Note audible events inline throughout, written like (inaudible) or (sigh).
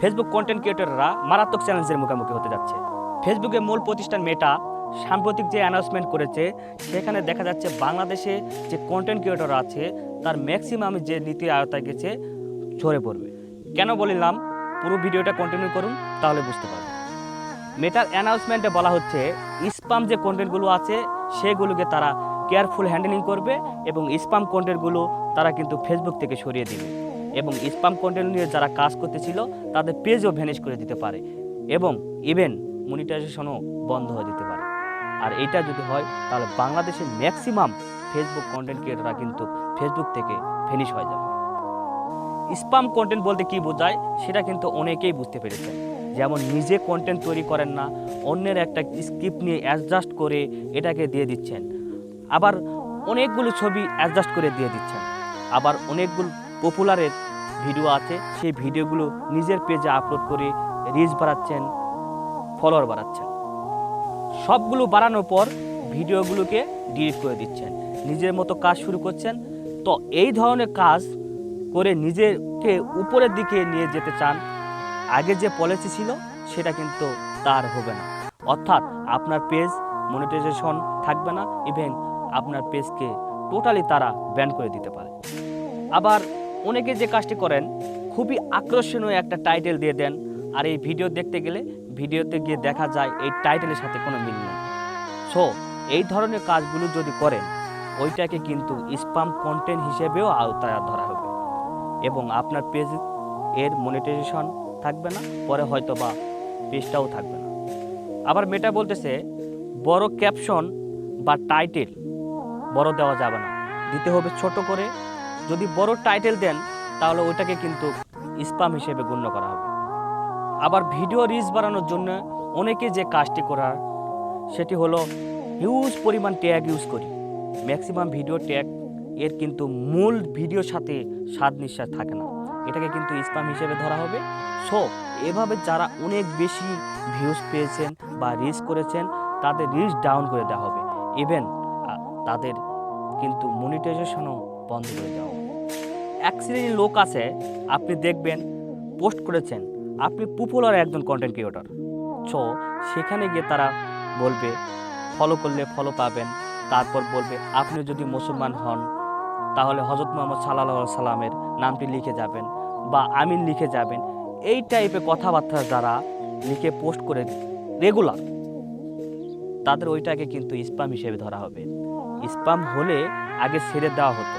Facebook content ক্রিয়েটররা মারাত্মক চ্যালেঞ্জের মুখোমুখি হতে যাচ্ছে। ফেসবুকের মূল প্রতিষ্ঠান মেটা সাম্প্রতিক যে অ্যানাউন্সমেন্ট করেছে, সেখানে দেখা যাচ্ছে বাংলাদেশে যে কন্টেন্ট ক্রিয়েটর আছে, তার ম্যাক্সিমাম যে নীতির আয়তায় গেছে, ঝরে পড়বে। কেন বলিলাম? পুরো ভিডিওটা কন্টিনিউ করুন, তাহলে বুঝতে পারবেন। মেটার অ্যানাউন্সমেন্টে বলা হচ্ছে স্পাম যে কন্টেন্টগুলো আছে, সেগুলোকে তারা কেয়ারফুল হ্যান্ডেলিং করবে এবং স্পাম কন্টেন্টগুলো তারা কিন্তু ফেসবুক থেকে সরিয়ে দিবে। এবং স্পাম কন্টেন্ট নিয়ে যারা কাজ করতেছিল, তাদের পেজও ভ্যানিশ করে দিতে পারে। এবং ইভেন মনিটাইজেশনও বন্ধ হয়ে দিতে পারে। আর এটা যদি হয়, তাহলে বাংলাদেশের ম্যাক্সিমাম ফেসবুক কন্টেন্ট ক্রিয়েটররা কিন্তু ফেসবুক থেকে ফিনিশ হয়ে যাবে। স্পাম কন্টেন্ট বলতে কি বোঝায়, সেটা কিন্তু অনেকেই বুঝতে পেরেছেন যেমন নিজে কন্টেন্ট তৈরি করেন না, অন্যের একটা স্ক্রিপ্ট নিয়ে অ্যাডজাস্ট করে এটাকে দিয়ে দিচ্ছেন। আবার অনেকগুলো ছবি অ্যাডজাস্ট করে দিয়ে দিচ্ছেন। আবার অনেকগুলো পপুলারের ভিডিও আছে, সেই ভিডিওগুলো নিজের পেজে আপলোড করে রিচ বাড়াচ্ছেন ফলোয়ার বাড়াচ্ছেন। সবগুলো বাড়ানোর পর ভিডিওগুলোকে ডিলিট করে দিচ্ছেন। নিজের মতো কাজ শুরু করছেন। তো এই ধরনের কাজ করে নিজেকে উপরের দিকে নিয়ে যেতে চান, আগে যে পলিসি ছিল সেটা কিন্তু তার হবে না। অর্থাৎ আপনার পেজ মনিটাইজেশন থাকবে না ইভেন আপনার পেজকে টোটালি তারা ব্যান করে দিতে পারে। আবার অনেকে যে কাজটি করেন, খুবই আকর্ষণীয় একটা টাইটেল দিয়ে দেন। আর এই ভিডিও দেখতে গেলে ভিডিওতে গিয়ে দেখা যায় এই টাইটেলের সাথে কোনো মিল নেই। সো এই ধরনের কাজগুলো যদি করেন, ওইটাকে কিন্তু স্পাম কন্টেন্ট হিসেবেও আওতায় ধরা হবে। এবং আপনার পেজ এর মনিটাইজেশন থাকবে না, পরে হয়তো বা পেজটাও থাকবে না। আবার মেটা বলতেছে, বড় ক্যাপশন বা টাইটেল বড় দেওয়া যাবে না। দিতে হবে ছোট করে যদি বড় টাইটেল দেন, তাহলে ওইটাকে কিন্তু স্পাম হিসেবে গণ্য করা হবে। আবার ভিডিও রিচ বাড়ানোর জন্য অনেকে যে কাজটি করার, সেটি হলো হিউজ পরিমাণ ট্যাগ ইউজ করি। ম্যাক্সিমাম ভিডিও ট্যাগ এর কিন্তু মূল ভিডিওর সাথে স্বাদ নিঃশ্বাস থাকে না। এটাকে কিন্তু স্পাম হিসেবে ধরা হবে। সো এভাবে যারা অনেক বেশি ভিউজ পেয়েছেন বা রিচ করেছেন, তাদের রিচ ডাউন করে দেওয়া হবে। ইভেন তাদের কিন্তু মনিটাইজেশনও বন্ধ করে দেওয়া এক শ্রেণির লোক আছে, আপনি দেখবেন, পোস্ট করেছেন, আপনি পপুলার একজন কন্টেন্ট ক্রিয়েটর সো সেখানে গিয়ে তারা বলবে ফলো করলে ফলো পাবেন। তারপর বলবে, আপনি যদি মুসলমান হন, তাহলে হজরত মোহাম্মদ সাল্লাহ সাল্লামের নামটি লিখে যাবেন বা আমিন লিখে যাবেন। এই টাইপের কথাবার্তা যারা লিখে পোস্ট করে রেগুলার তাদের ওইটাকে কিন্তু স্পাম হিসেবে ধরা হবে। স্পাম হলে আগে ছেড়ে দেওয়া হতো,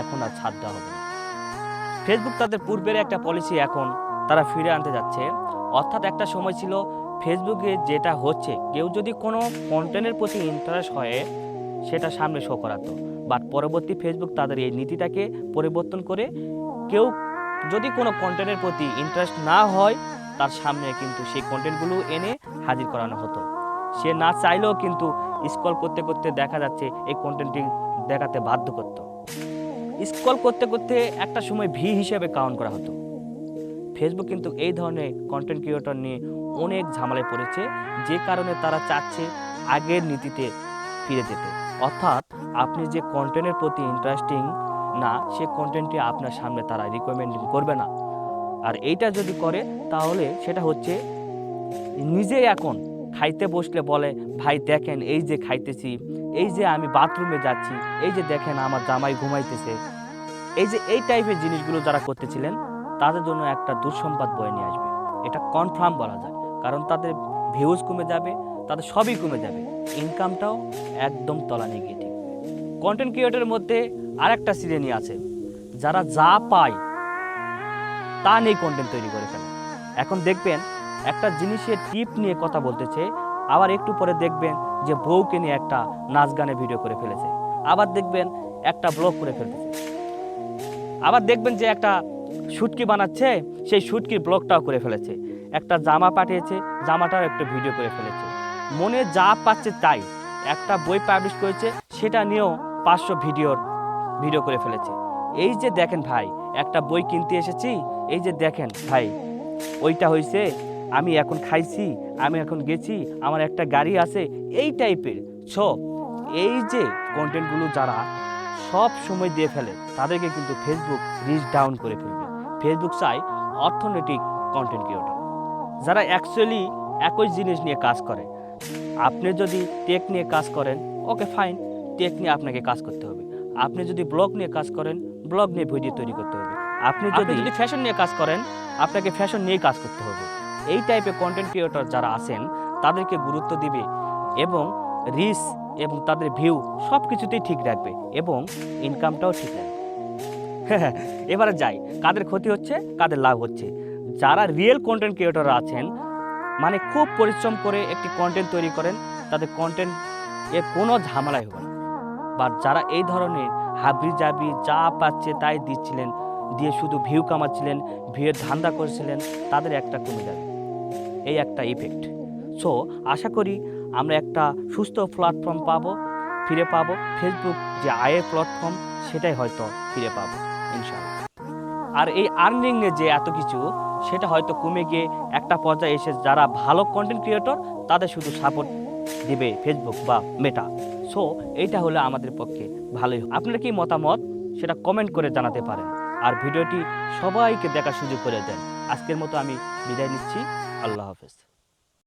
এখন আর ছাড় দেওয়া হবে ফেসবুক তাদের পূর্বের একটা পলিসি এখন তারা ফিরে আনতে যাচ্ছে। অর্থাৎ একটা সময় ছিল ফেসবুকে যেটা হচ্ছে, কেউ যদি কোনো কন্টেন্টের প্রতি ইন্টারেস্ট হয়, সেটা সামনে শো করাতো। বাট পরবর্তী ফেসবুক তাদের এই নীতিটাকে পরিবর্তন করে কেউ যদি কোনো কন্টেন্টের প্রতি ইন্টারেস্ট না হয়, তার সামনে কিন্তু সেই কন্টেন্টগুলো এনে হাজির করানো হতো। সে না চাইলেও কিন্তু স্কল করতে করতে দেখা যাচ্ছে এই কন্টেন্টটি দেখাতে বাধ্য করতো। স্ক্রল করতে করতে একটা সময় ভি হিসেবে কাউন্ট করা হতো। ফেসবুক কিন্তু এই ধরনের কন্টেন্ট ক্রিয়েটর নিয়ে অনেক ঝামেলায় পড়েছে, যে কারণে তারা চাচ্ছে আগের নীতিতে ফিরে যেতে। অর্থাৎ আপনি যে কন্টেন্টের প্রতি ইন্টারেস্টিং না, সে কন্টেন্টটি আপনার সামনে তারা রিকমেন্ডিং করবে না। আর এইটা যদি করে, তাহলে সেটা হচ্ছে নিজে এখন খাইতে বসলে বলে, ভাই দেখেন, এই যে খাইতেছি এই যে আমি বাথরুমে যাচ্ছি, এই যে দেখেন আমার জামাই ঘুমাইতেছে। এই যে এই টাইপের জিনিসগুলো যারা করতেছিলেন, তাদের জন্য একটা দুঃসংবাদ বয়ে নিয়ে আসবে। এটা কনফার্ম বলা যায়। কারণ তাদের ভিউজ কমে যাবে, তাদের সবই কমে যাবে। ইনকামটাও একদম তলানি গিয়ে কন্টেন্ট ক্রিয়েটরের মধ্যে আরেকটা শ্রেণি আছে। যারা যা পায়, তা নিয়ে কন্টেন্ট তৈরি করে ফেলে। এখন দেখবেন, একটা জিনিসের টিপ নিয়ে কথা বলতেছে আবার একটু পরে দেখবেন যে বউকে নিয়ে একটা নাচ গানে ভিডিও করে ফেলেছে। আবার দেখবেন একটা ব্লগ করে ফেলতেছে। আবার দেখবেন যে একটা শুটকি বানাচ্ছে, সেই শুটকির ব্লগটাও করে ফেলেছে। একটা জামা পাঠিয়েছে জামাটার একটা ভিডিও করে ফেলেছে। মনে যা পাচ্ছে তাই। একটা বই পাবলিশ করেছে, সেটা নিয়েও পাঁচশো ভিডিওর ভিডিও করে ফেলেছে। এই যে দেখেন ভাই, একটা বই কিনতে এসেছি, এই যে দেখেন ভাই, ওইটা হয়েছে আমি এখন খাইছি আমি এখন গেছি আমার একটা গাড়ি আছে এই টাইপের। ছো এই যে কন্টেন্টগুলো যারা সব সময় দিয়ে ফেলে তাদেরকে কিন্তু ফেসবুক রিচ ডাউন করে ফেলবে। ফেসবুক চাই অর্থনৈতিক কন্টেন্ট ক্রিয়েটর যারা অ্যাকচুয়ালি একই জিনিস নিয়ে কাজ করে। আপনি যদি টেক নিয়ে কাজ করেন ওকে ফাইন টেক নিয়ে আপনাকে কাজ করতে হবে। আপনি যদি ব্লগ নিয়ে কাজ করেন ব্লগ নিয়ে ভিডিও তৈরি করতে হবে। আপনি যদি ফ্যাশন নিয়ে কাজ করেন আপনাকে ফ্যাশন নিয়ে কাজ করতে হবে। এই টাইপের কন্টেন্ট ক্রিয়েটর যারা আছেন, তাদেরকে গুরুত্ব দিবে এবং রিস এবং তাদের ভিউ সব কিছুতেই ঠিক রাখবে এবং ইনকামটাও ঠিক রাখবে। (laughs) এবারে যাই, কাদের ক্ষতি হচ্ছে, কাদের লাভ হচ্ছে। যারা রিয়েল কন্টেন্ট ক্রিয়েটর আছেন মানে খুব পরিশ্রম করে একটি কন্টেন্ট তৈরি করেন, তাদের কন্টেন্ট এ কোনো ঝামেলাই হবে না। বাট যারা এই ধরনের হাবড়ি জাবড়ি যা পাচ্ছে তাই দিচ্ছিলেন দিয়ে শুধু ভিউ কামাচ্ছিলেন ভিউয়ের ধান্দা করছিলেন, তাদের একটা কমে যাবে এই একটা ইফেক্ট সো আশা করি আমরা একটা সুস্থ প্ল্যাটফর্ম পাবো, ফিরে পাবো। ফেসবুক যে আয়ের প্ল্যাটফর্ম সেটাই হয়তো ফিরে পাবো, ইনশাআল্লাহ। আর এই আর্নিংয়ে যে এত কিছু, সেটা হয়তো কমে গিয়ে একটা পর্যায়ে এসে যারা ভালো কন্টেন্ট ক্রিয়েটর তাদের শুধু সাপোর্ট দিবে ফেসবুক বা মেটা সো এইটা হলে আমাদের পক্ষে ভালোই। আপনার কি মতামত? সেটা কমেন্ট করে জানাতে পারেন। আর ভিডিওটি সবাইকে দেখার সুযোগ করে দেন। আজকের মতো আমি বিদায় নিচ্ছি। আল্লাহ হাফেজ।